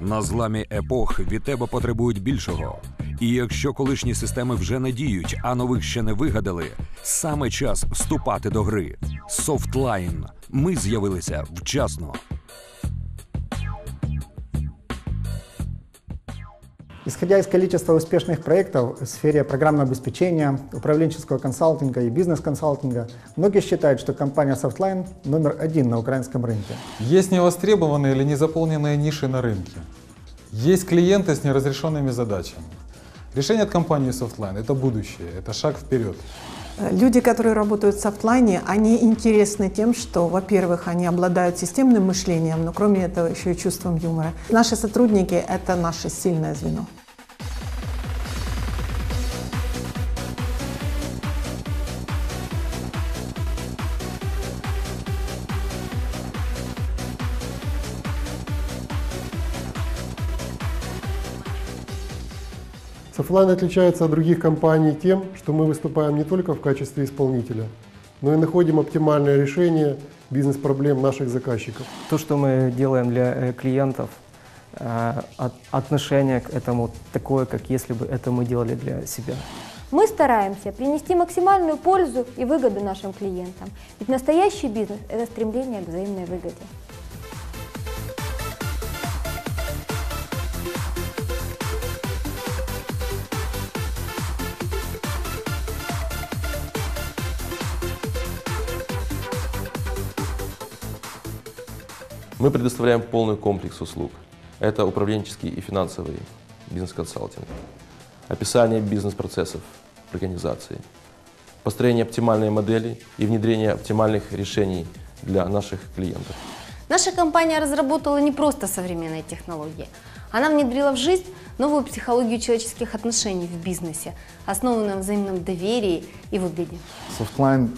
На зламі епох від тебе потребують більшого. І якщо колишні системи вже не діють, а нових ще не вигадали, саме час вступати до гри. Софтлайн. Ми з'явилися вчасно. Исходя из количества успешных проектов в сфере программного обеспечения, управленческого консалтинга и бизнес-консалтинга, многие считают, что компания Softline номер один на украинском рынке. Есть невостребованные или незаполненные ниши на рынке. Есть клиенты с неразрешенными задачами. Решение от компании Softline – это будущее, это шаг вперед. Люди, которые работают в софтлайне, они интересны тем, что, во-первых, они обладают системным мышлением, но кроме этого еще и чувством юмора. Наши сотрудники – это наше сильное звено. Софтлайн отличается от других компаний тем, что мы выступаем не только в качестве исполнителя, но и находим оптимальное решение бизнес-проблем наших заказчиков. То, что мы делаем для э, клиентов, э, от- отношение к этому такое, как если бы это мы делали для себя. Мы стараемся принести максимальную пользу и выгоду нашим клиентам. Ведь настоящий бизнес – это стремление к взаимной выгоде. Мы предоставляем полный комплекс услуг. Это управленческий и финансовый бизнес-консалтинг, описание бизнес-процессов организации, построение оптимальной модели и внедрение оптимальных решений для наших клиентов. Наша компания разработала не просто современные технологии. Она внедрила в жизнь новую психологию человеческих отношений в бизнесе, основанную на взаимном доверии и выгоде. Softline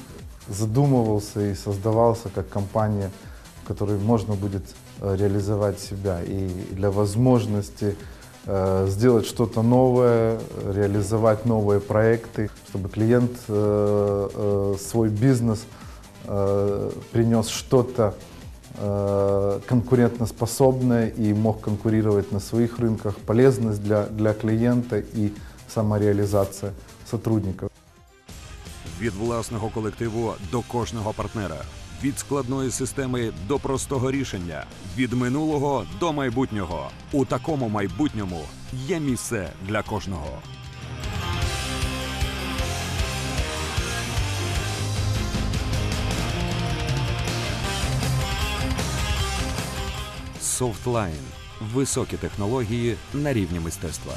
задумывался и создавался как компания, в которой можно будет э, реализовать себя и для возможности э, сделать что-то новое, реализовать новые проекты, чтобы клиент э, свой бизнес принес что-то конкурентоспособное и мог конкурировать на своих рынках, полезность для, для клиента и самореализация сотрудников. Від власного колективу до кожного партнера. Від складної системи до простого рішення. Від минулого до майбутнього. У такому майбутньому є місце для кожного. Софтлайн. Високі технології на рівні мистецтва.